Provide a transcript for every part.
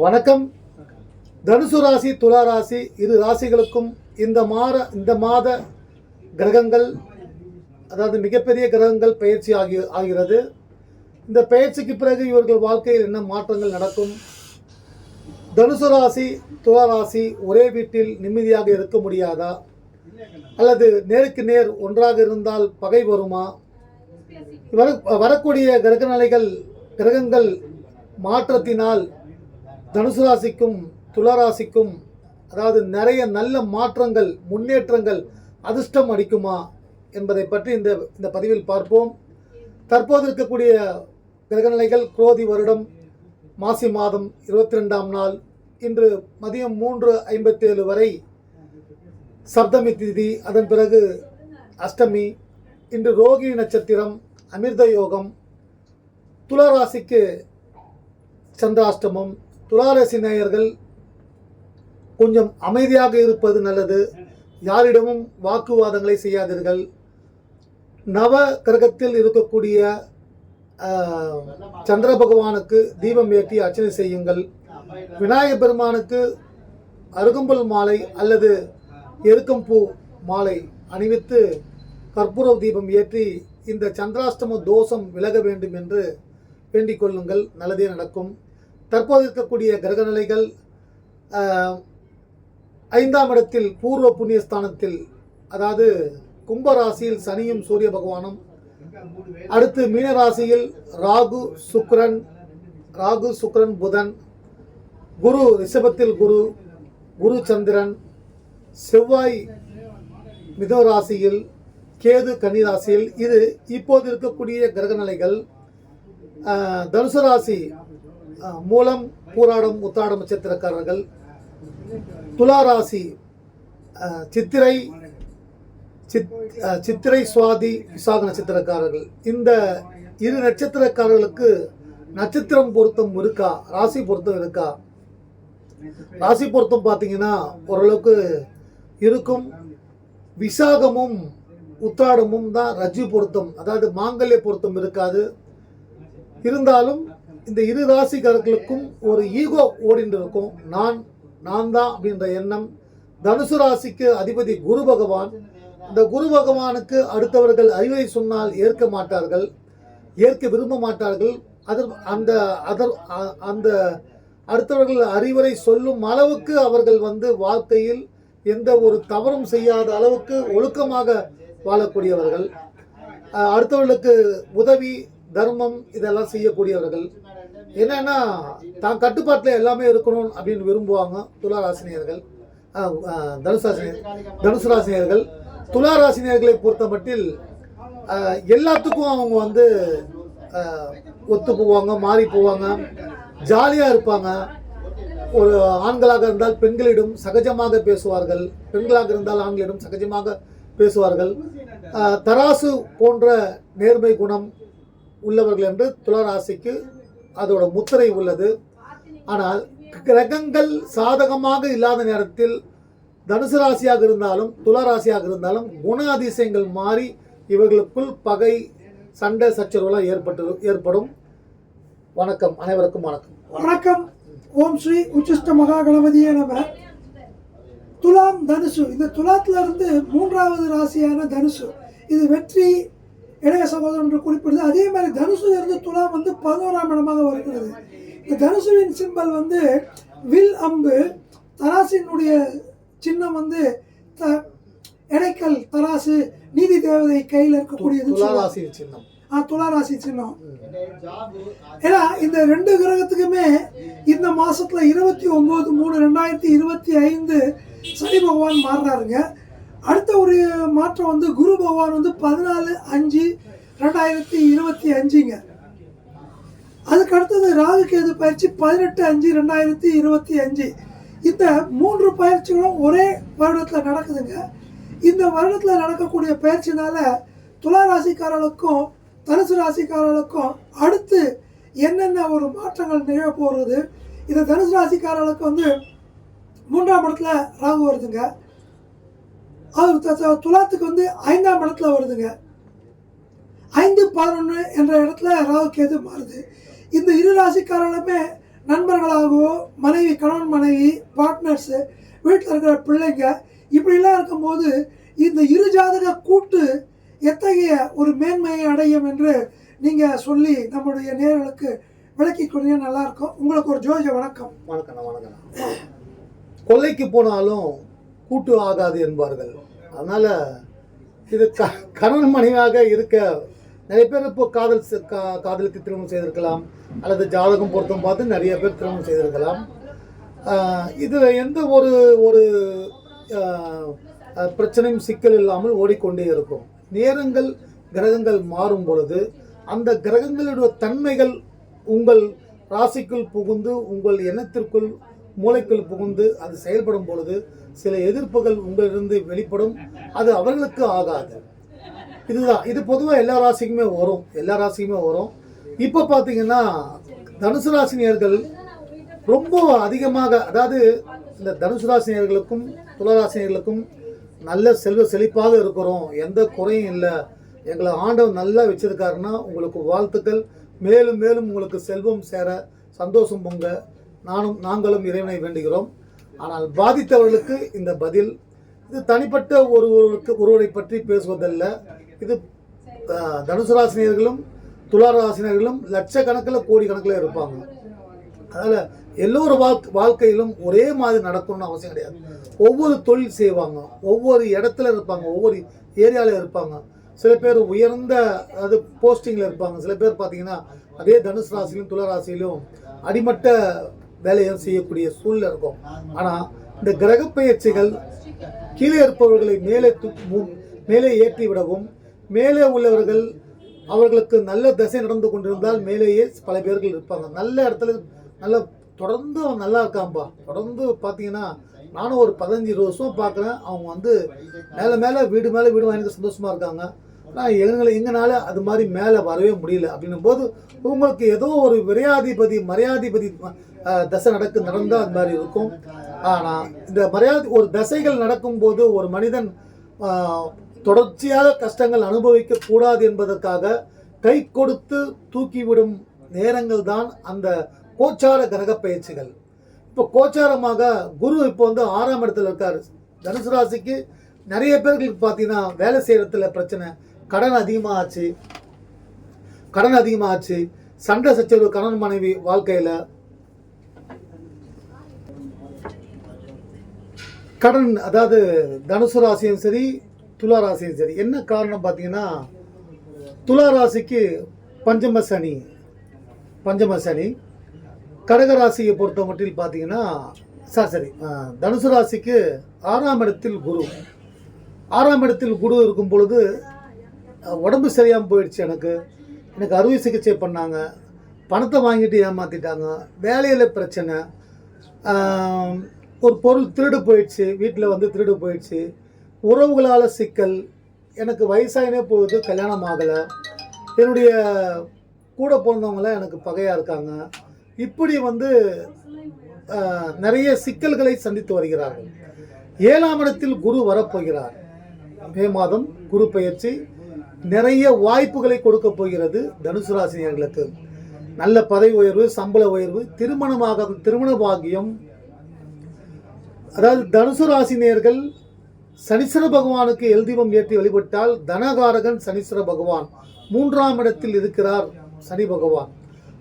வணக்கம். தனுசு ராசி துலா ராசி இரு ராசிகளுக்கும் இந்த மாத இந்த மாத கிரகங்கள் அதாவது மிகப்பெரிய கிரகங்கள் பயிற்சி ஆகி ஆகிறது. இந்த பயிற்சிக்கு பிறகு இவர்கள் வாழ்க்கையில் என்ன மாற்றங்கள் நடக்கும்? தனுசு ராசி துலா ராசி ஒரே வீட்டில் நிம்மதியாக இருக்க முடியாதா? அல்லது நேருக்கு நேர் ஒன்றாக இருந்தால் பகை வருமா? வர வரக்கூடிய கிரக நிலைகள் கிரகங்கள் மாற்றத்தினால் தனுசு ராசிக்கும் துலா ராசிக்கும் அதாவது நிறைய நல்ல மாற்றங்கள் முன்னேற்றங்கள் அதிர்ஷ்டம் அடிக்குமா என்பதை பற்றி இந்த இந்த பதிவில் பார்ப்போம். தற்போது இருக்கக்கூடிய கிரகநிலைகள் குரோதி வருடம் மாசி மாதம் இருபத்தி ரெண்டாம் நாள் இன்று மதியம் மூன்று ஐம்பத்தேழு வரை சப்தமி திதி அதன் பிறகு அஷ்டமி இன்று ரோகிணி நட்சத்திரம் அமிர்த யோகம் துளராசிக்கு சந்திராஷ்டமம் துளாரசி நேயர்கள் கொஞ்சம் அமைதியாக இருப்பது நல்லது. யாரிடமும் வாக்குவாதங்களை செய்யாதீர்கள். நவ கிரகத்தில் இருக்கக்கூடிய சந்திர பகவானுக்கு தீபம் ஏற்றி அர்ச்சனை செய்யுங்கள். விநாயகர் பெருமானுக்கு அருகம்புல் மாலை அல்லது எருக்கம்பூ மாலை அணிவித்து கற்பூர தீபம் ஏற்றி இந்த சந்திராஷ்டம தோஷம் விலக வேண்டும் என்று வேண்டிக் கொள்ளுங்கள். நல்லதே நடக்கும். தற்போது இருக்கக்கூடிய கிரகநிலைகள் நிலைகள் ஐந்தாம் இடத்தில் பூர்வ புண்ணிய ஸ்தானத்தில் அதாவது கும்பராசியில் சனியும் சூரிய பகவானும் அடுத்து மீனராசியில் ராகு சுக்ரன் ராகு சுக்ரன் புதன் குரு ரிஷபத்தில் குரு குரு சந்திரன் செவ்வாய் மிதராசியில் கேது கன்னி ராசியில் இது இப்போது இருக்கக்கூடிய கிரகநிலைகள் ஆஹ், தனுசு ராசி மூலம் பூராடம் உத்தாட நட்சத்திரக்காரர்கள் துலா ராசி சித்திரை சித் சித்திரை சுவாதி விசாக நட்சத்திரக்காரர்கள். இந்த இரு நட்சத்திரக்காரர்களுக்கு நட்சத்திரம் பொருத்தம் இருக்கா? ராசி பொருத்தம் இருக்கா? ராசி பொருத்தம் பார்த்தீங்கன்னா ஓரளவுக்கு இருக்கும். விசாகமும் உத்தாடமும் தான் ரஜி பொருத்தம். அதாவது மாங்கல்ய பொருத்தம் இருக்காது. இருந்தாலும் இந்த இரு ராசிக்காரர்களுக்கும் ஒரு ஈகோ ஓடிட்டு இருக்கும் நான் நான் தான் அப்படின்ற எண்ணம். தனுசு ராசிக்கு அதிபதி குரு பகவான். இந்த குரு பகவானுக்கு அடுத்தவர்கள் அறிவுரை சொன்னால் ஏற்க மாட்டார்கள் ஏற்க விரும்ப மாட்டார்கள். அதர் அந்த அதர் அ- அந்த அடுத்தவர்கள் அறிவுரை சொல்லும் அளவுக்கு அவர்கள் வந்து வாழ்க்கையில் எந்த ஒரு தவறும் செய்யாத அளவுக்கு ஒழுக்கமாக வாழக்கூடியவர்கள். அடுத்தவர்களுக்கு உதவி தர்மம் இதெல்லாம் செய்யக்கூடியவர்கள். என்னன்னா தான் கட்டுப்பாட்டில் எல்லாமே இருக்கணும் அப்படின்னு விரும்புவாங்க துளாராசினியர்கள். தனுசாசினியர் தனுசு ராசினியர்கள் துளாராசினியர்களை பொறுத்த மட்டில் எல்லாத்துக்கும் அவங்க வந்து ஒத்து போவாங்க மாறி போவாங்க ஜாலியாக இருப்பாங்க. ஒரு ஆண்களாக இருந்தால் பெண்களிடம் சகஜமாக பேசுவார்கள். பெண்களாக இருந்தால் ஆண்களிடம் சகஜமாக பேசுவார்கள். தராசு போன்ற நேர்மை குணம் உள்ளவர்கள் என்று துளாராசிக்கு அதோட முத்திரை உள்ளது. ஆனால் கிரகங்கள் சாதகமாக இல்லாத நேரத்தில் தனுசு ராசியாக இருந்தாலும் துலா ராசியாக இருந்தாலும் குண அதிசயங்கள் மாறி இவர்களுக்குள் பகை சண்டை சச்சரவுலாம் ஏற்பட்டு ஏற்படும். வணக்கம். அனைவருக்கும் வணக்கம். வணக்கம். ஓம் ஸ்ரீ உச்சிஷ்ட மகா கணபதியே நம. துலாம் தனுசு. இந்த துலாத்துல இருந்து மூன்றாவது ராசியான தனுசு. இது வெற்றி இளைய சகோதரன் என்று குறிப்பிடுது. அதே மாதிரி தனுசுல இருந்து துலாம் வந்து பதினோராம் இடமாக வருகிறது. இந்த தனுசுவின் சிம்பல் வந்து வில் அம்பு தராசினுடைய சின்னம் வந்து த எடைக்கல் தராசு நீதி தேவதை கையில் இருக்கக்கூடியது துலா ராசி சின்னம். ஆ துளாராசி சின்னம். ஏன்னா இந்த ரெண்டு கிரகத்துக்குமே இந்த மாசத்துல இருபத்தி ஒன்பது மூணு ரெண்டாயிரத்தி இருபத்தி ஐந்து சனி பகவான் மாறுறாருங்க. அடுத்த ஒரு மாற்றம் வந்து குரு பகவான் வந்து பதினாலு அஞ்சு ரெண்டாயிரத்தி இருபத்தி அஞ்சுங்க. அதுக்கு அடுத்தது ராகு கேது பயிற்சி பதினெட்டு அஞ்சு ரெண்டாயிரத்தி இருபத்தி அஞ்சு. இந்த மூன்று பயிற்சிகளும் ஒரே வருடத்தில் நடக்குதுங்க. இந்த வருடத்தில் நடக்கக்கூடிய பயிற்சினால துலா ராசிக்காரர்களுக்கும் தனுசு ராசிக்காரர்களுக்கும் அடுத்து என்னென்ன ஒரு மாற்றங்கள் நிகழ போகிறது? இந்த தனுசு ராசிக்காரர்களுக்கு வந்து மூன்றாம் இடத்துல ராகு வருதுங்க. அவர் த- துலாத்துக்கு வந்து ஐந்தாம் இடத்துல வருதுங்க. ஐந்து பதினொன்று என்ற இடத்துல ராகு கேது மாறுது. இந்த இரு ராசிக்காரர்களுமே நண்பர்களாகவோ மனைவி கணவன் மனைவி பார்ட்னர்ஸு வீட்டில் இருக்கிற பிள்ளைங்க இப்படிலாம் இருக்கும்போது இந்த இரு ஜாதக கூட்டு எத்தகைய ஒரு மேன்மையை அடையும் என்று நீங்கள் சொல்லி நம்முடைய நேர்களுக்கு விளக்கி கொடுங்க நல்லா இருக்கும். உங்களுக்கு ஒரு ஜோஜ வணக்கம். வணக்கம் வணக்கம் கொல்லைக்கு போனாலும் கூட்டு ஆகாது என்பார்கள். அதனால் இது க கணவன் மனைவியாக இருக்க நிறைய பேர் இப்போ காதல் காதலுக்கு கா- திருமணம் செய்திருக்கலாம். அல்லது ஜாதகம் பொருத்தம் பார்த்து நிறைய பேர் திருமணம் செய்திருக்கலாம். இது எந்த ஒரு ஒரு பிரச்சனையும் சிக்கல் இல்லாமல் ஓடிக்கொண்டே இருக்கும். நேரங்கள் கிரகங்கள் மாறும் பொழுது அந்த கிரகங்களுடைய தன்மைகள் உங்கள் ராசிக்குள் புகுந்து உங்கள் எண்ணத்திற்குள் மூளைக்குள் புகுந்து அது செயல்படும் பொழுது சில எதிர்ப்புகள் உங்களிலிருந்து வெளிப்படும். அது அவர்களுக்கு ஆகாது. இதுதான். இது பொதுவாக எல்லா ராசிக்குமே வரும். எல்லா ராசிக்குமே வரும். இப்போ பார்த்தீங்கன்னா தனுசு ராசினியர்கள் ரொம்ப அதிகமாக அதாவது இந்த தனுசு ராசினியர்களுக்கும் துளராசினியர்களுக்கும் நல்ல செல்வ செழிப்பாக இருக்கிறோம். எந்த குறையும் இல்லை. எங்களை ஆண்டவன் நல்லா வச்சிருக்காருன்னா உங்களுக்கு வாழ்த்துக்கள். மேலும் மேலும் உங்களுக்கு செல்வம் சேர சந்தோஷம் பொங்க நானும் நாங்களும் இறைவனை வேண்டுகிறோம். ஆனால் பாதித்தவர்களுக்கு இந்த பதில் இது தனிப்பட்ட ஒருவருக்கு ஒருவரை பற்றி பேசுவதல்ல. இது தனுசு ராசினியர்களும் துளாராசினியர்களும் லட்சக்கணக்கில் கோடி கணக்கில் இருப்பாங்க. அதனால் எல்லோரு வாழ் வாழ்க்கையிலும் ஒரே மாதிரி நடக்கணும்னு அவசியம் கிடையாது. ஒவ்வொரு தொழில் செய்வாங்க ஒவ்வொரு இடத்துல இருப்பாங்க ஒவ்வொரு ஏரியாவில் இருப்பாங்க. சில பேர் உயர்ந்த அது போஸ்டிங்கில் இருப்பாங்க. சில பேர் பார்த்தீங்கன்னா அதே தனுசு ராசியிலும் துள அடிமட்ட வேலையும் செய்யக்கூடிய சூழ்நிலை இருக்கும். ஆனால் இந்த கிரக கீழே இருப்பவர்களை மேலே மேலே ஏற்றி விடவும் மேலே உள்ளவர்கள் அவர்களுக்கு நல்ல திசை நடந்து கொண்டிருந்தால் மேலேயே பல பேர்கள் இருப்பாங்க. நல்ல இடத்துல நல்ல தொடர்ந்து அவன் நல்லா இருக்கான்பா. தொடர்ந்து பார்த்தீங்கன்னா நானும் ஒரு பதினஞ்சு இருபது வருஷம் பார்க்குறேன் அவங்க வந்து மேலே மேலே வீடு மேலே வீடு வாங்கிட்டு சந்தோஷமாக இருக்காங்க. ஆனால் எங்களை எங்களால் அது மாதிரி மேலே வரவே முடியல. அப்படின்னும் போது உங்களுக்கு ஏதோ ஒரு விரையாதிபதி மரியாதிபதி தசை நடக்கு நடந்தால் அது மாதிரி இருக்கும். ஆனால் இந்த மரியாதை ஒரு தசைகள் நடக்கும்போது ஒரு மனிதன் தொடர்ச்சியாக கஷ்டங்கள் அனுபவிக்க கூடாது என்பதற்காக கை கொடுத்து தூக்கிவிடும் நேரங்கள் தான் அந்த கோச்சார கிரக பயிற்சிகள். இப்போ கோச்சாரமாக குரு இப்போ வந்து ஆறாம் இடத்துல இருக்கார். தனுசு ராசிக்கு நிறைய பேர்களுக்கு பார்த்தீங்கன்னா வேலை செய்யற இடத்துல பிரச்சனை. கடன் அதிகமாக ஆச்சு கடன் அதிகமாக ஆச்சு சண்டை சச்சரவு கணவன் மனைவி வாழ்க்கையில் கடன் அதாவது தனுசு ராசியும் சரி துலா ராசியும் சரி என்ன காரணம் பார்த்தீங்கன்னா துலா ராசிக்கு பஞ்சம சனி பஞ்சம சனி. கடக ராசியை பொறுத்த மட்டில் பார்த்தீங்கன்னா சாரி சரி தனுசு ராசிக்கு ஆறாம் இடத்தில் குரு. ஆறாம் இடத்தில் குரு இருக்கும் பொழுது உடம்பு சரியாமல் போயிடுச்சு எனக்கு. எனக்கு அறுவை சிகிச்சை பண்ணாங்க. பணத்தை வாங்கிட்டு ஏமாற்றிட்டாங்க வேலையில் பிரச்சனை. ஒரு பொருள் திருடு போயிடுச்சு வீட்டில் வந்து திருடு போயிடுச்சு. உறவுகளால் சிக்கல். எனக்கு வயசாயினே போகுது கல்யாணம் ஆகலை. என்னுடைய கூட பிறந்தவங்களாம் எனக்கு பகையாக இருக்காங்க. இப்படி வந்து நிறைய சிக்கல்களை சந்தித்து வருகிறார்கள். ஏழாம் இடத்தில் குரு வரப்போகிறார். மே மாதம் குரு பயிற்சி. நிறைய வாய்ப்புகளை கொடுக்க போகிறது தனுசு ராசினியர்களுக்கு. நல்ல பதவி உயர்வு சம்பள உயர்வு திருமணமாக திருமண பாக்கியம் அதாவது தனுசு ராசினியர்கள் சனீஸ்வர பகவானுக்கு எல் தீபம் ஏற்றி வழிபட்டால் தனகாரகன் சனீஸ்வர பகவான். மூன்றாம் இடத்தில் இருக்கிறார் சனி பகவான்.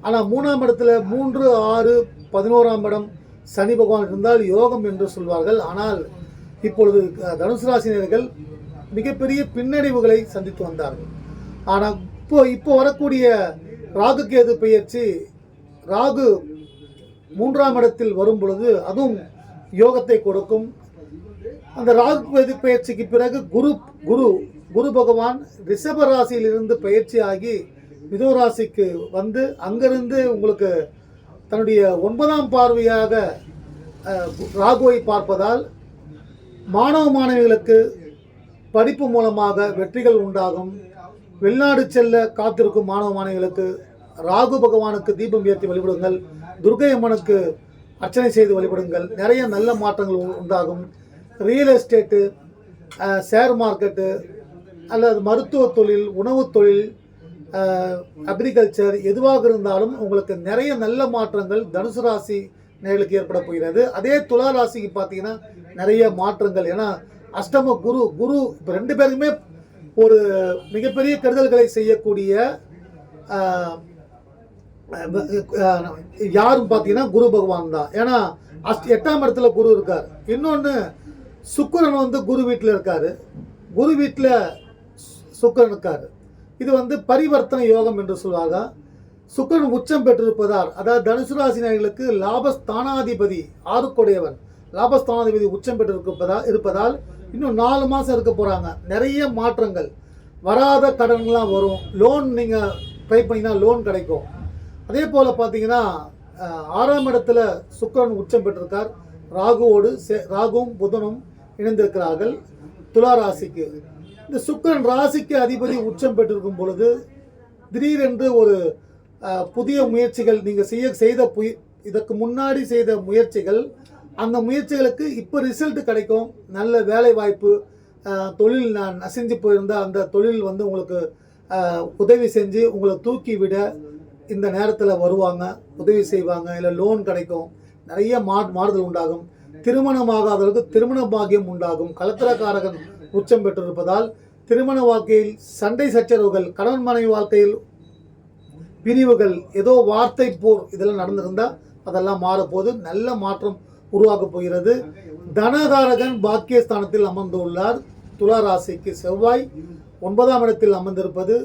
ஆனால் மூணாம் இடத்துல மூன்று ஆறு பதினோராம் இடம் சனி பகவான் இருந்தால் யோகம் என்று சொல்வார்கள். ஆனால் இப்பொழுது தனுசு ராசினியர்கள் மிகப்பெரிய பின்னடைவுகளை சந்தித்து வந்தார்கள். ஆனால் இப்போ இப்போ வரக்கூடிய ராகு கேது பெயர்ச்சி ராகு மூன்றாம் இடத்தில் வரும் பொழுது அதுவும் யோகத்தை கொடுக்கும். அந்த ராகு பயிற்சிக்கு பிறகு குரு குரு குரு பகவான் ரிஷப ராசியிலிருந்து பயிற்சி ஆகி மிதுன ராசிக்கு வந்து அங்கிருந்து உங்களுக்கு தன்னுடைய ஒன்பதாம் பார்வையாக ராகுவை பார்ப்பதால் மாணவ மாணவிகளுக்கு படிப்பு மூலமாக வெற்றிகள் உண்டாகும். வெளிநாடு செல்ல காத்திருக்கும் மாணவ மாணவிகளுக்கு ராகு பகவானுக்கு தீபம் ஏற்றி வழிபடுங்கள். துர்கை அம்மனுக்கு அர்ச்சனை செய்து வழிபடுங்கள். நிறைய நல்ல மாற்றங்கள் உ- உண்டாகும். ரியல் எஸ்டேட்டு ஷேர் மார்க்கெட்டு அல்லது மருத்துவ தொழில் உணவுத் தொழில் அக்ரிகல்ச்சர் எதுவாக இருந்தாலும் உங்களுக்கு நிறைய நல்ல மாற்றங்கள் தனுசு ராசி நேர்களுக்கு ஏற்பட போகிறது. அதே துலா ராசிக்கு பார்த்தீங்கன்னா நிறைய மாற்றங்கள். ஏன்னா அஷ்டம குரு குரு இப்போ ரெண்டு பேருக்குமே ஒரு மிகப்பெரிய கெடுதல்களை செய்யக்கூடிய யாரும் பார்த்தீங்கன்னா குரு பகவான் தான். ஏன்னா அஷ்ட எட்டாம் இடத்துல குரு இருக்கார். இன்னொன்று சுக்கரன் வந்து குரு வீட்டில் இருக்கார். குரு வீட்டில் சுக்கிரன் இருக்கார். இது வந்து பரிவர்த்தனை யோகம் என்று சொல்வாங்க. சுக்கிரன் உச்சம் பெற்றிருப்பதால் அதாவது தனுசு ராசி நேயர்களுக்கு லாபஸ்தானாதிபதி ஆறுக்குடையவன் லாபஸ்தானாதிபதி உச்சம் பெற்றிருப்பதால் இருப்பதால் இன்னும் நாலு மாதம் இருக்க போகிறாங்க நிறைய மாற்றங்கள். வராத கடன்கள்லாம் வரும். லோன் நீங்கள் ட்ரை பண்ணிங்கன்னா லோன் கிடைக்கும். அதே போல் பார்த்தீங்கன்னா ஆறாம் இடத்துல சுக்கிரன் உச்சம் பெற்றிருக்கார். ராகுவோடு சே- ராகுவும் புதனும் இணைந்திருக்கிறார்கள் துலா ராசிக்கு. இந்த சுக்கிரன் ராசிக்கு அதிபதி உச்சம் பெற்றிருக்கும் பொழுது திடீரென்று ஒரு புதிய முயற்சிகள் நீங்கள் செய்ய செய்த புய் இதற்கு முன்னாடி செய்த முயற்சிகள் அந்த முயற்சிகளுக்கு இப்போ ரிசல்ட் கிடைக்கும். நல்ல வேலை வாய்ப்பு தொழில் நான் நசிஞ்சு போயிருந்த அந்த தொழில் வந்து உங்களுக்கு உதவி செஞ்சு உங்களை தூக்கி விட இந்த நேரத்தில் வருவாங்க உதவி செய்வாங்க இல்லை லோன் கிடைக்கும் நிறைய மா மாறுதல் உண்டாகும். திருமணமாகாதவர்களுக்கு திருமண பாக்கியம் உண்டாகும். கலத்திரக்காரகன் உச்சம் பெற்றிருப்பதால் திருமண வாழ்க்கையில் சண்டை சச்சரவுகள் கணவன் மனைவி வாழ்க்கையில் பிரிவுகள் ஏதோ வார்த்தை போர் இதெல்லாம் நடந்திருந்தால் அதெல்லாம் மாறப்போது நல்ல மாற்றம் உருவாக்கப் போகிறது. தனகாரகன் பாக்கியஸ்தானத்தில் அமர்ந்துள்ளார். துலா ராசிக்கு செவ்வாய் ஒன்பதாம் இடத்தில் அமர்ந்திருப்பது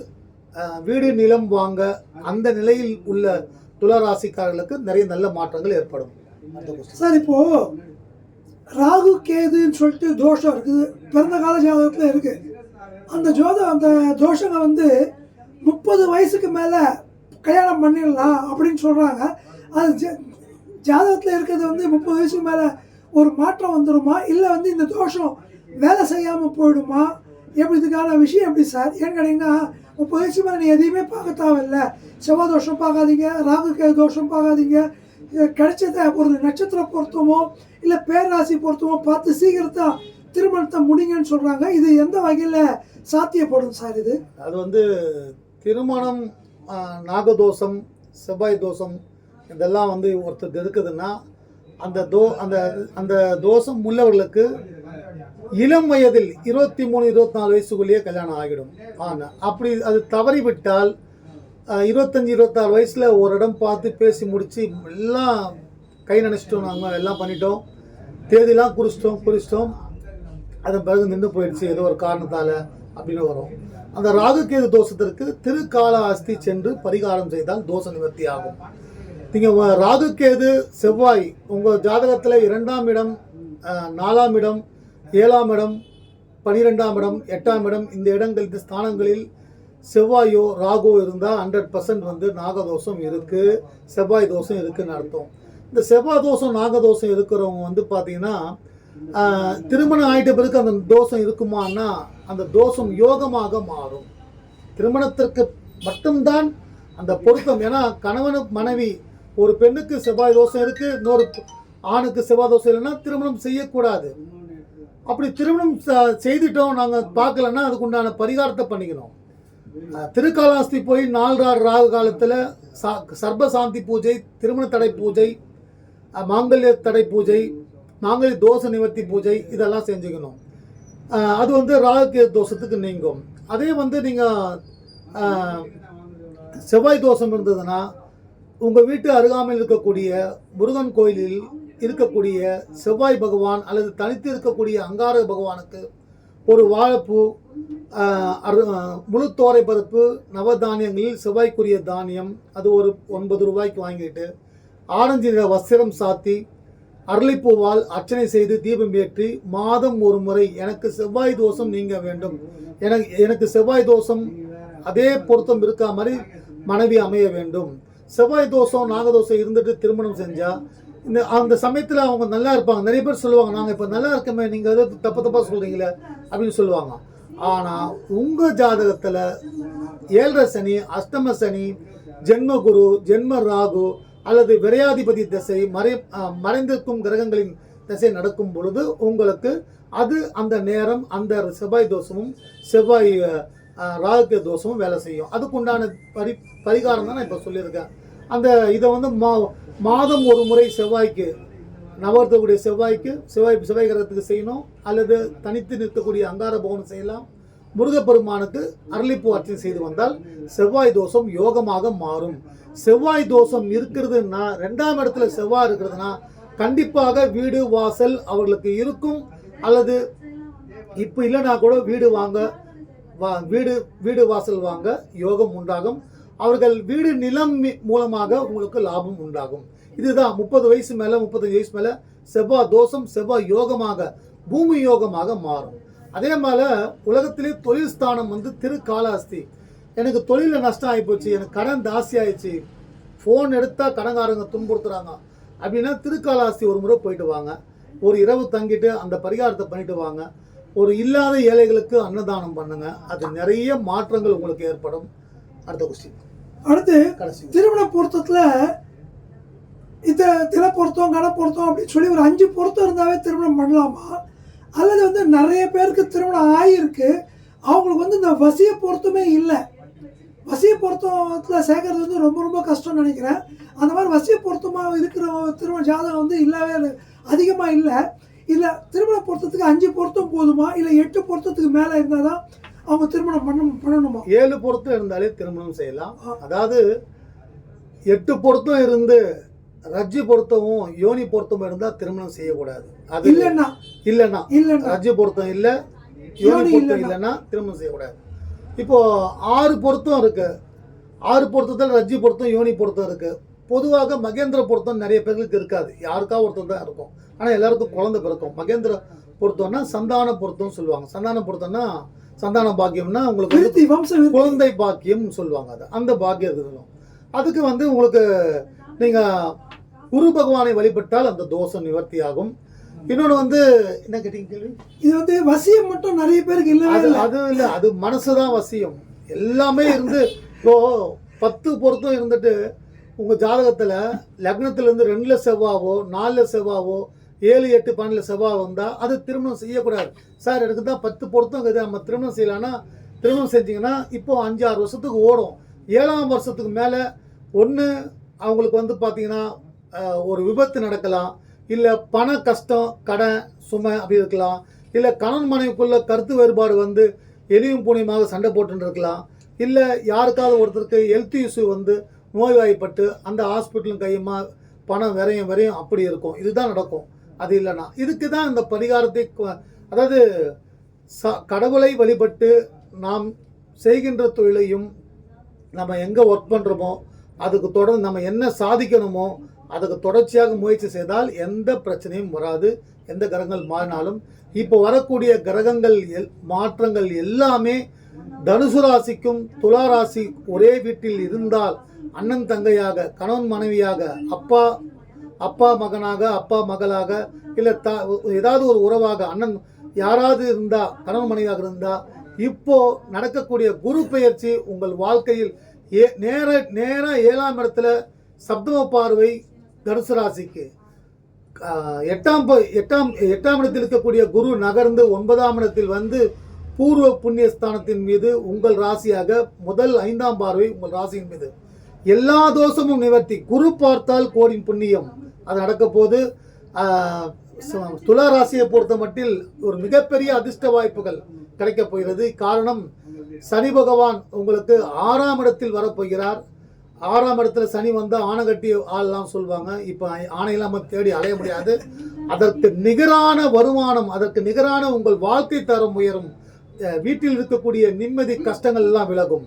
வீடு நிலம் வாங்க அந்த நிலையில் உள்ள துளராசிக்காரர்களுக்கு நிறைய நல்ல மாற்றங்கள் ஏற்படும். சார் இப்போ ராகு கேதுன்னு சொல்லிட்டு தோஷம் இருக்குது. பிறந்த கால ஜாதகத்தில் இருக்கு. அந்த ஜோத அந்த தோஷங்கள் வந்து முப்பது வயசுக்கு மேலே கல்யாணம் பண்ணிடலாம் அப்படின்னு சொல்கிறாங்க அது ஜ- ஜாதகத்தில் இருக்கிறது வந்து முப்பது வயசுக்கு மேலே ஒரு மாற்றம் வந்துடுமா இல்லை வந்து இந்த தோஷம் வேலை செய்யாமல் போயிடுமா? எப்படி இதுக்கான விஷயம் எப்படி சார்? ஏன்னு கேட்டிங்கன்னா முப்பது வயசு மேலே நீ எதையுமே பார்க்க தேவையில்ல. செவ்வாய் தோஷம் பார்க்காதீங்க ராகு கே தோஷம் பார்க்காதீங்க. கிடைச்சத ஒரு நட்சத்திர பொருத்தமோ இல்லை பேராசி பொருத்தமோ பார்த்து சீக்கிரத்தா திருமணத்தை முடிங்கன்னு சொல்கிறாங்க இது எந்த வகையில் சாத்தியப்படும் சார் இது? அது வந்து திருமணம் நாகதோஷம் செவ்வாய் தோஷம் இதெல்லாம் வந்து ஒருத்தருக்கு இருக்குதுன்னா அந்த தோ அந்த அந்த தோஷம் உள்ளவர்களுக்கு இளம் வயதில் இருபத்தி மூணு இருபத்தி நாலு வயசுக்குள்ளேயே கல்யாணம் ஆகிடும். ஆனால் அப்படி அது தவறிவிட்டால் இருபத்தஞ்சி இருபத்தாறு வயசில் ஒரு இடம் பார்த்து பேசி முடித்து எல்லாம் கை நினச்சிட்டோம் நாங்கள் எல்லாம் பண்ணிட்டோம். தேதிலாம் குறிச்சிட்டோம் குறிச்சிட்டோம். அதன் பிறகு நின்று போயிடுச்சு ஏதோ ஒரு காரணத்தால் அப்படின்னு வரும். அந்த ராகுகேது தோஷத்திற்கு திருக்கால அஸ்தி சென்று பரிகாரம் செய்தால் தோஷ நிவர்த்தி ஆகும். நீங்கள் ராகுகேது செவ்வாய் உங்கள் ஜாதகத்தில் இரண்டாம் இடம் நாலாம் இடம் ஏழாம் இடம் பனிரெண்டாம் இடம் எட்டாம் இடம் இந்த இடங்கள் இந்த ஸ்தானங்களில் செவ்வாயோ ராகோ இருந்தால் ஹண்ட்ரட் பர்சன்ட் வந்து நாகதோஷம் இருக்குது செவ்வாய் தோஷம் இருக்குன்னு அர்த்தம். இந்த செவ்வாய் தோஷம் நாகதோஷம் இருக்கிறவங்க வந்து பார்த்தீங்கன்னா திருமணம் ஆகிட்ட பிறகு அந்த தோஷம் இருக்குமான்னா அந்த தோஷம் யோகமாக மாறும். திருமணத்திற்கு மட்டும்தான் அந்த பொருத்தம். ஏன்னா கணவனு மனைவி ஒரு பெண்ணுக்கு செவ்வாய் தோஷம் இருக்குது இன்னொரு ஆணுக்கு செவ்வாய் தோஷம் இல்லைன்னா திருமணம் செய்யக்கூடாது. அப்படி திருமணம் செய்துட்டோம் நாங்கள் பார்க்கலன்னா அதுக்குண்டான பரிகாரத்தை பண்ணிக்கணும். திருக்காலாஸ்தி போய் நாலாறு ராகு காலத்தில் சா சர்பசாந்தி பூஜை திருமண தடை பூஜை மாங்கல்ய தடை பூஜை மாங்கல்ய தோஷ நிவர்த்தி பூஜை இதெல்லாம் செஞ்சுக்கணும். அது வந்து ராகு தோஷத்துக்கு நீங்கும். அதே வந்து நீங்கள் செவ்வாய் தோஷம் இருந்ததுன்னா உங்கள் வீட்டு அருகாமையில் இருக்கக்கூடிய முருகன் கோயிலில் இருக்கக்கூடிய செவ்வாய் பகவான் அல்லது தனித்து இருக்கக்கூடிய அங்கார பகவானுக்கு ஒரு வாழைப்பூ அரு- முழு தோரை பருப்பு நவதானியங்களில் செவ்வாய்க்குரிய தானியம் அது ஒரு ஒன்பது ரூபாய்க்கு வாங்கிட்டு ஆரஞ்சு நிற வஸ்திரம் சாத்தி அரளிப்பூவால் அர்ச்சனை செய்து தீபம் ஏற்றி மாதம் ஒரு முறை எனக்கு செவ்வாய் தோஷம் நீங்க வேண்டும். எனக்கு எனக்கு செவ்வாய் தோஷம் அதே பொருத்தம் இருக்கா மாதிரி மனைவி அமைய வேண்டும். செவ்வாய் தோஷம் நாகதோஷம் இருந்துட்டு திருமணம் செஞ்சால் இந்த அந்த சமயத்தில் அவங்க நல்லா இருப்பாங்க. நிறைய பேர் சொல்லுவாங்க நாங்கள் இப்போ நல்லா இருக்கமே நீங்கள் எதாவது தப்பு தப்பாக சொல்கிறீங்களே அப்படின்னு சொல்லுவாங்க. ஆனால் உங்கள் ஜாதகத்தில் ஏழரை சனி அஷ்டம சனி ஜென்ம குரு ஜென்ம ராகு அல்லது விரையாதிபதி திசை மறை மறைந்திருக்கும் கிரகங்களின் திசை நடக்கும் பொழுது உங்களுக்கு அது அந்த நேரம் அந்த செவ்வாய் தோஷமும் செவ்வாய் ஆஹ், தோஷமும் வேலை செய்யும். அதுக்குண்டான பரி பரிகாரம் தான் நான் இப்போ சொல்லியிருக்கேன். அந்த இதை வந்து மா மாதம் ஒரு முறை செவ்வாய்க்கு நவர்த்தக்கூடிய செவ்வாய்க்கு செவ்வாய் செவ்வாய் கிரகத்துக்கு செய்யணும் அல்லது தனித்து நிற்கக்கூடிய அங்கார பவனம் செய்யலாம். முருகப்பெருமானுக்கு அரளிப்பூ அர்ச்சனை செய்து வந்தால் செவ்வாய் தோஷம் யோகமாக மாறும். செவ்வாய் தோஷம் இருக்கிறதுன்னா ரெண்டாம் இடத்துல செவ்வாய் இருக்கிறதுனா கண்டிப்பாக வீடு வாசல் அவர்களுக்கு இருக்கும். அல்லது இப்போ இல்லைனா கூட வீடு வாங்க வா வீடு வீடு வாசல் வாங்க யோகம் உண்டாகும். அவர்கள் வீடு நிலம் மூலமாக உங்களுக்கு லாபம் உண்டாகும். இதுதான் முப்பது வயசு மேலே முப்பத்தஞ்சு வயசு மேலே செவ்வாய் தோஷம் செவ்வாய் யோகமாக பூமி யோகமாக மாறும். அதே மாதிரி உலகத்திலே தொழில் ஸ்தானம் வந்து திருக்காலாஸ்தி. எனக்கு தொழிலில் நஷ்டம் ஆகிப்போச்சு எனக்கு கடன் ஜாஸ்தி ஆயிடுச்சு. ஃபோன் எடுத்தால் கடங்காரங்க துன்புறுத்துறாங்க. அப்படின்னா திருக்காலாஸ்தி ஒரு முறை போயிட்டு வாங்க. ஒரு இரவு தங்கிட்டு அந்த பரிகாரத்தை பண்ணிட்டு வாங்க. ஒரு இல்லாத ஏழைகளுக்கு அன்னதானம் பண்ணுங்க. அது நிறைய மாற்றங்கள் உங்களுக்கு ஏற்படும். அடுத்த கொஸ்டின் அடுத்து திருமண பொருத்தத்தில் இந்த தில பொருத்தம் கட பொருத்தம் அப்படின்னு சொல்லி ஒரு அஞ்சு பொருத்தம் இருந்தாவே திருமணம் பண்ணலாமா? அல்லது வந்து நிறைய பேருக்கு திருமணம் ஆகியிருக்கு அவங்களுக்கு வந்து இந்த வசிய பொருத்தமே இல்லை. வசிய பொருத்தத்தில் சேர்க்கறது வந்து ரொம்ப ரொம்ப கஷ்டம்னு நினைக்கிறேன். அந்த மாதிரி வசிய பொருத்தமாக இருக்கிற திருமண ஜாதகம் வந்து இல்லவே அதிகமாக இல்லை. இல்லை திருமண பொருத்தத்துக்கு அஞ்சு பொருத்தம் போதுமா? இல்லை எட்டு பொருத்தத்துக்கு மேலே இருந்தால் தான் அவங்க திருமணம் பண்ண பண்ணணுமா? ஏழு பொருத்தம் இருந்தாலே திருமணம் செய்யலாம். அதாவது எட்டு பொருத்தம் இருந்து ரஜ்ஜி பொருத்தமும் யோனி பொருத்தமும் இருந்தால் திருமணம் செய்யக்கூடாது. அது இல்லைன்னா? இல்லைன்னா. இல்லைன்னா? ரஜ்ஜி பொருத்தம் இல்லை யோனி பொருத்தம் இல்லைன்னா. இல்லைன்னா திருமணம் செய்யக்கூடாது. இப்போ ஆறு பொருத்தம் இருக்கு. ஆறு பொருத்தத்தில் ரஜ்ஜி பொருத்தம் யோனி பொருத்தம் இருக்கு. பொதுவாக மகேந்திர பொருத்தம் நிறைய பேருக்கு இருக்காது. யாருக்கா ஒருத்தர் தான் இருக்கும். ஆனால் எல்லாருக்கும் குழந்தை பிறக்கும். மகேந்திர பொருத்தம்னா சந்தான பொருத்தம் சொல்லுவாங்க. சந்தான பொருத்தம்னா சந்தான பாக்கியம்னா உங்களுக்கு விருத்தி வம்ச குழந்தை பாக்கியம் சொல்லுவாங்க அது. அந்த பாக்கியம் அதுக்கு வந்து உங்களுக்கு நீங்க குரு பகவானை வழிபட்டால் அந்த தோஷம் நிவர்த்தி ஆகும் இன்னொன்று வந்து என்ன கேட்டீங்க கேள்வி? இது வந்து வசியம் மட்டும் நிறைய பேருக்கு இல்லவே அது இல்லை. அது இல்லை அது மனசுதான் வசியம். எல்லாமே இருந்து இப்போ பத்து பொருத்தம் இருந்துட்டு உங்க ஜாதகத்துல லக்னத்துல இருந்து ரெண்டுல செவ்வாவோ நாலுல செவ்வாவோ ஏழு எட்டு பன்னெண்டுல செவ்வாய் வந்தால் அது திருமணம் செய்யக்கூடாது. சார் எனக்கு தான் பத்து பொருத்தம் இருக்குது. நம்ம திருமணம் செய்யலான்னா திருமணம் செஞ்சிங்கன்னா இப்போ அஞ்சு ஆறு வருஷத்துக்கு ஓடும். ஏழாம் வருஷத்துக்கு மேலே ஒன்று அவங்களுக்கு வந்து பார்த்தீங்கன்னா ஒரு விபத்து நடக்கலாம். இல்லை பண கஷ்டம் கடன் சுமை அப்படி இருக்கலாம். இல்லை கணவன் மனைவிக்குள்ள கருத்து வேறுபாடு வந்து எளியும் புனியமாக சண்டை போட்டுன்னு இருக்கலாம். இல்லை யாருக்காவது ஒருத்தருக்கு ஹெல்த் இஷ்யூ வந்து நோய்வாய்ப்பட்டு அந்த ஹாஸ்பிட்டலும் கையுமா பணம் விரையும் விரையும் அப்படி இருக்கும். இதுதான் நடக்கும். அது இல்லைன்னா. இதுக்கு தான் இந்த பரிகாரத்தை அதாவது ச கடவுளை வழிபட்டு நாம் செய்கின்ற தொழிலையும் நம்ம எங்கே ஒர்க் பண்ணுறோமோ அதுக்கு தொடர்ந்து நம்ம என்ன சாதிக்கணுமோ அதுக்கு தொடர்ச்சியாக முயற்சி செய்தால் எந்த பிரச்சனையும் வராது எந்த கிரகங்கள் மாறினாலும். இப்போ வரக்கூடிய கிரகங்கள் எல் மாற்றங்கள் எல்லாமே தனுசு ராசிக்கும் துலா ராசி ஒரே வீட்டில் இருந்தால் அண்ணன் தங்கையாக கணவன் மனைவியாக அப்பா அப்பா மகனாக அப்பா மகளாக இல்லை த ஏதாவது ஒரு உறவாக அண்ணன் யாராவது இருந்தால் கணவன் மனைவியாக இருந்தால் இப்போ நடக்கக்கூடிய குரு பெயர்ச்சி உங்கள் வாழ்க்கையில் ஏ நேர நேராக ஏழாம் இடத்துல சப்தம பார்வை தனுசு ராசிக்கு. எட்டாம் ப- எட்டாம் எட்டாம் இடத்தில் இருக்கக்கூடிய குரு நகர்ந்து ஒன்பதாம் இடத்தில் வந்து பூர்வ புண்ணிய ஸ்தானத்தின் மீது உங்கள் ராசியாக முதல் ஐந்தாம் பார்வை உங்கள் ராசியின் மீது. எல்லா தோஷமும் நிவர்த்தி. குரு பார்த்தால் கோடின் புண்ணியம். அது நடக்க போது துலா ராசியை பொறுத்த மட்டில் ஒரு மிகப்பெரிய அதிர்ஷ்ட வாய்ப்புகள் கிடைக்கப் போகிறது. காரணம் சனி பகவான் உங்களுக்கு ஆறாம் இடத்தில் வரப்போகிறார் ஆறாம் இடத்துல சனி வந்தால் ஆணை கட்டி ஆள்லாம் சொல்லுவாங்க இப்போ ஆணை இல்லாம தேடி அலைய முடியாது. அதற்கு நிகரான வருமானம் அதற்கு நிகரான உங்கள் வாழ்க்கை தரம் உயரும். வீட்டில் இருக்கக்கூடிய நிம்மதி கஷ்டங்கள் எல்லாம் விலகும்.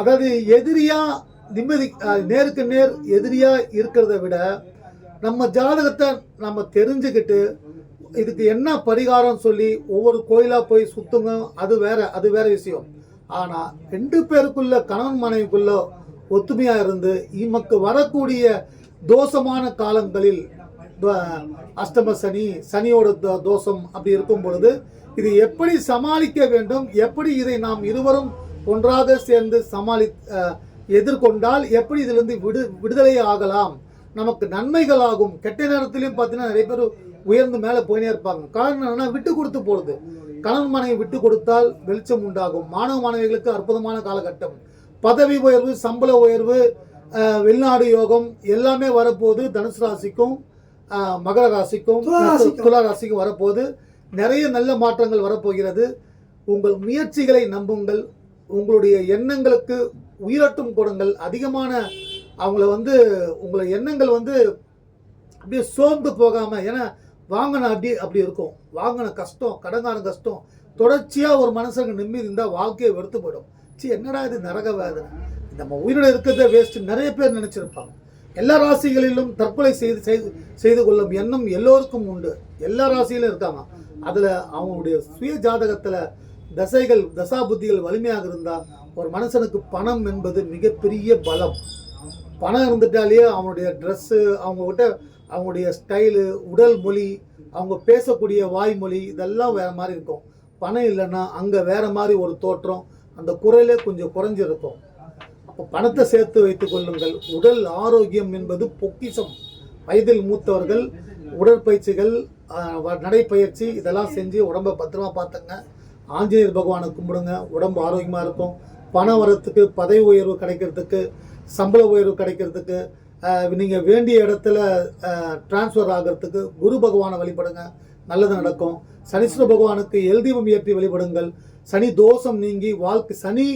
அதாவது எதிரியா நிம்மதி நேருக்கு நேர் எதிரியா இருக்கிறத விட நம்ம ஜாதகத்தை நம்ம தெரிஞ்சுக்கிட்டு இதுக்கு என்ன பரிகாரம் சொல்லி ஒவ்வொரு கோயிலாக போய் சுத்துங்க அது வேற அது வேற விஷயம். ஆனால் ரெண்டு பேருக்குள்ள கணவன் மனைவிக்குள்ள ஒத்துமையாக இருந்து இமக்கு வரக்கூடிய தோஷமான காலங்களில் அஷ்டம சனி சனியோட தோ- தோஷம் அப்படி இருக்கும் பொழுது இது எப்படி சமாளிக்க வேண்டும் எப்படி இதை நாம் இருவரும் ஒன்றாக சேர்ந்து சமாளி எதிர்கொண்டால் எப்படி இதிலிருந்து விடு விடுதலை ஆகலாம்? நமக்கு நன்மைகள் ஆகும் கெட்ட நேரத்திலையும் பார்த்தீங்கன்னா நிறைய பேர் உயர்ந்து மேலே போயினே இருப்பாங்க. காரணம் என்னன்னா விட்டு கொடுத்து போகிறது கணவன் மனைவி விட்டு கொடுத்தால் வெளிச்சம் உண்டாகும். மாணவ மாணவிகளுக்கு அற்புதமான காலகட்டம். பதவி உயர்வு சம்பள உயர்வு வெளிநாடு யோகம் எல்லாமே வரப்போகுது தனுசு ராசிக்கும் மகர ராசிக்கும் துலா ராசிக்கும். வரப்போகுது நிறைய நல்ல மாற்றங்கள் வரப்போகிறது. உங்கள் முயற்சிகளை நம்புங்கள். உங்களுடைய எண்ணங்களுக்கு உயிரட்டும் கொடுங்கள் அதிகமான அவங்கள வந்து உங்களை எண்ணங்கள் வந்து அப்படியே சோர்ந்து போகாமல் ஏன்னா வாங்கின அப்படி அப்படி இருக்கும். வாங்கின கஷ்டம் கடங்கான கஷ்டம் தொடர்ச்சியாக ஒரு மனுஷனுக்கு நிம்மதி இருந்தால் வாழ்க்கையை வெறுத்து போயிடும். சி என்னடா இது நரக வேதனை? நம்ம உயிரோட இருக்கிறத வேஸ்ட் நிறைய பேர் நினச்சிருப்பாங்க. எல்லா ராசிகளிலும் தற்கொலை செய்து செய்து செய்து கொள்ளும் எண்ணம் எல்லோருக்கும் உண்டு. எல்லா ராசியிலும் இருக்காங்க. அதில் அவங்களுடைய சுய ஜாதகத்தில் தசைகள் தசா புத்திகள் வலிமையாக இருந்தால் ஒரு மனுஷனுக்கு பணம் என்பது மிகப்பெரிய பலம். பணம் இருந்துட்டாலே அவனுடைய ட்ரெஸ்ஸு அவங்கக்கிட்ட அவங்களுடைய ஸ்டைலு உடல் மொழி அவங்க பேசக்கூடிய வாய்மொழி இதெல்லாம் வேறு மாதிரி இருக்கும். பணம் இல்லைன்னா அங்கே வேறு மாதிரி ஒரு தோற்றம் அந்த குரலே கொஞ்சம் குறைஞ்சிருக்கும் அப்போ பணத்தை சேர்த்து வைத்துக் கொள்ளுங்கள். உடல் ஆரோக்கியம் என்பது பொக்கிஷம். வயதில் மூத்தவர்கள் உடற்பயிற்சிகள் வ- நடைப்பயிற்சி இதெல்லாம் செஞ்சு உடம்பை பத்திரமா பார்த்துங்க. ஆஞ்சநேயர் பகவானை கும்பிடுங்க. உடம்பு ஆரோக்கியமாக இருக்கும். பண வரத்துக்கு பதவி உயர்வு கிடைக்கிறதுக்கு சம்பள உயர்வு கிடைக்கிறதுக்கு நீங்கள் வேண்டிய இடத்துல டிரான்ஸ்ஃபர் ஆகிறதுக்கு குரு பகவானை வழிபடுங்க. நல்லது நடக்கும். சனீஸ்வர பகவானுக்கு எல்தீபம் ஏற்றி வழிபடுங்கள். சனி தோஷம் நீங்கி வாழ்க்கை சனி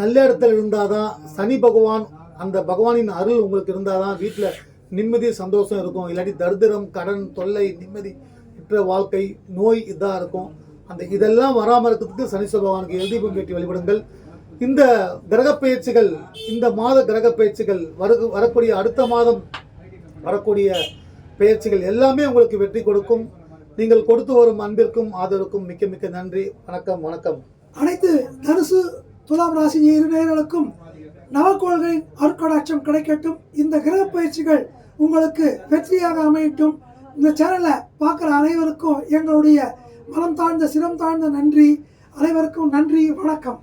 நல்ல இடத்துல இருந்தால் தான் சனி பகவான் அந்த பகவானின் அருள் உங்களுக்கு இருந்தால் தான் வீட்டில் நிம்மதி சந்தோஷம் இருக்கும். இல்லாட்டி தரித்திரம் கடன் தொல்லை நிம்மதி இற்ற வாழ்க்கை நோய் இதாக இருக்கும். அந்த இதெல்லாம் வராமல் இருக்கிறதுக்கு சனீஸ்வர பகவானுக்கு எல்தீபம் ஏற்றி வழிபடுங்கள். இந்த கிரக பயிற்சிகள் இந்த மாத கிரக பயிற்சிகள் வரு வரக்கூடிய அடுத்த மாதம் வரக்கூடிய பயிற்சிகள் எல்லாமே உங்களுக்கு வெற்றி கொடுக்கும். நீங்கள் கொடுத்து வரும் அன்பிற்கும் ஆதரவுக்கும் மிக்க மிக்க நன்றி. வணக்கம் வணக்கம். அனைத்து தனுசு துலாம் ராசி இரு நவக்கோள்களின் அருட்கடாட்சம் கிடைக்கட்டும். இந்த கிரக பயிற்சிகள் உங்களுக்கு வெற்றியாக அமையட்டும். இந்த சேனலை பார்க்குற அனைவருக்கும் எங்களுடைய மனம் தாழ்ந்த சிரம் தாழ்ந்த நன்றி. அனைவருக்கும் நன்றி வணக்கம்.